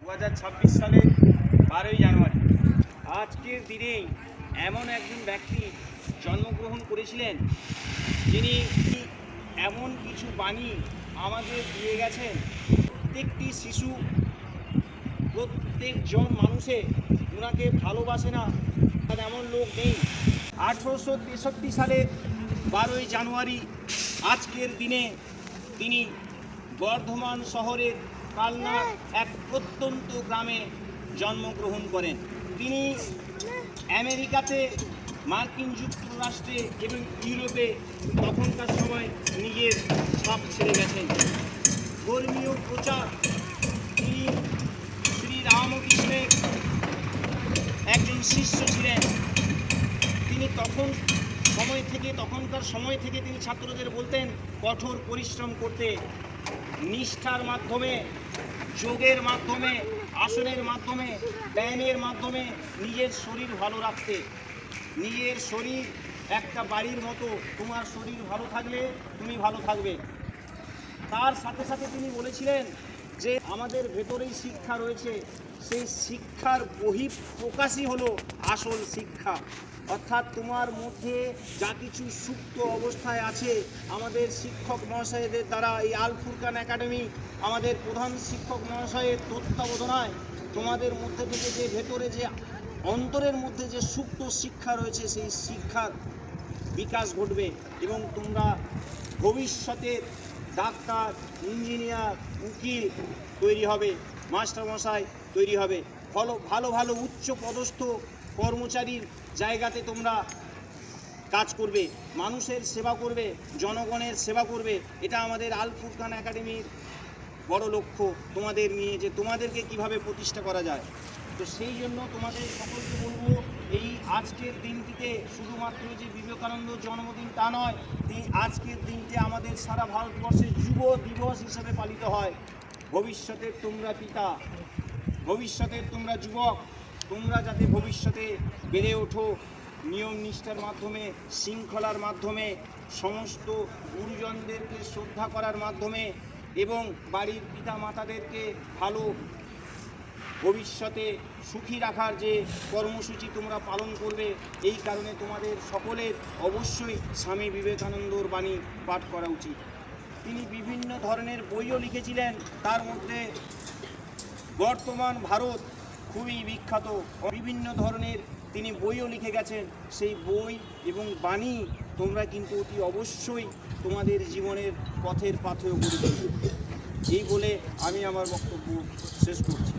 দু হাজার ছাব্বিশ সালের বারোই জানুয়ারি। আজকের দিনে এমন একজন ব্যক্তি জন্মগ্রহণ করেছিলেন, যিনি এমন কিছু বাণী আমাদের দিয়ে গেছেন। প্রত্যেকটি শিশু, প্রত্যেকজন মানুষে ওনাকে ভালোবাসে না এমন লোক নেই। আঠেরোশো তেষট্টি সালের বারোই জানুয়ারি আজকের দিনে তিনি বর্ধমান শহরের কালনার এক প্রত্যন্ত গ্রামে জন্মগ্রহণ করেন। তিনি আমেরিকাতে মার্কিন যুক্তরাষ্ট্রে এবং ইউরোপে তখনকার সময় নিজের ছাপ ছেড়ে গেছেন। ধর্মীয় প্রচার তিনি শ্রী রামকৃষ্ণের একজন শিষ্য ছিলেন। তিনি তখন সময় থেকে, তখনকার সময় থেকে তিনি ছাত্রদের বলতেন, কঠোর পরিশ্রম করতে। নিষ্ঠার মাধ্যমে, যোগের মাধ্যমে, আসনের মাধ্যমে, ব্যায়ামের মাধ্যমে নিজের শরীর ভালো রাখতে। নিজের শরীর একটা বাড়ির মতো, তোমার শরীর ভালো থাকলে তুমি ভালো থাকবে। তার সাথে সাথে তিনি বলেছিলেন যে আমাদের ভেতরেই শিক্ষা রয়েছে, সেই শিক্ষার বহিঃপ্রকাশই হলো আসল শিক্ষা। অর্থাৎ তোমার মধ্যে যা কিছু সুপ্ত অবস্থায় আছে, আমাদের শিক্ষক মহাশয়দের দ্বারা এই আল ফুরকান একাডেমি, আমাদের প্রধান শিক্ষক মহাশয়ের তত্ত্বাবধানায় তোমাদের মধ্যে থেকে যে ভেতরে যে অন্তরের মধ্যে যে সুপ্ত শিক্ষা রয়েছে, সেই শিক্ষার বিকাশ ঘটবে এবং তোমরা ভবিষ্যতের ডাক্তার, ইঞ্জিনিয়ার, উকিল তৈরি হবে, মাস্টারমশাই তৈরি হবে। ভালো ভালো ভালো উচ্চ পদস্থ কর্মচারীর জায়গাতে তোমরা কাজ করবে, মানুষের সেবা করবে, জনগণের সেবা করবে। এটা আমাদের আল ফুরকান একাডেমির বড় লক্ষ্য তোমাদের নিয়ে, যে তোমাদেরকে কীভাবে প্রতিষ্ঠা করা যায়। তো সেই জন্য তোমাদের সকলকে আজকের দিনটিতে শুধুমাত্র যে বিবেকানন্দ জন্মদিন তা নয়, এই আজকের দিনটি আমাদের সারা ভারতবর্ষের যুব দিবস হিসেবে পালিত হয়। ভবিষ্যতের তোমরা পিতা, ভবিষ্যতের তোমরা যুবক, তোমরা যাতে ভবিষ্যতে বেড়ে ওঠো, নিয়ম নিষ্ঠার মাধ্যমে, শৃঙ্খলার মাধ্যমে, সমস্ত গুরুজনদেরকে শ্রদ্ধা করার মাধ্যমে এবং বাড়ির পিতা মাতাদেরকে ভালো ভবিষ্যতে সুখী রাখার যে কর্মসূচি তোমরা পালন করবে, এই কারণে তোমাদের সকলের অবশ্যই স্বামী বিবেকানন্দর বাণী পাঠ করা উচিত। তিনি বিভিন্ন ধরনের বইও লিখেছিলেন, তার মধ্যে বর্তমান ভারত খুবই বিখ্যাত। বিভিন্ন ধরনের তিনি বইও লিখে গেছেন, সেই বই এবং বাণী তোমরা কিন্তু অতি অবশ্যই তোমাদের জীবনের পথের পাথেয় করবে এই বলে আমি আমার বক্তব্য শেষ করছি।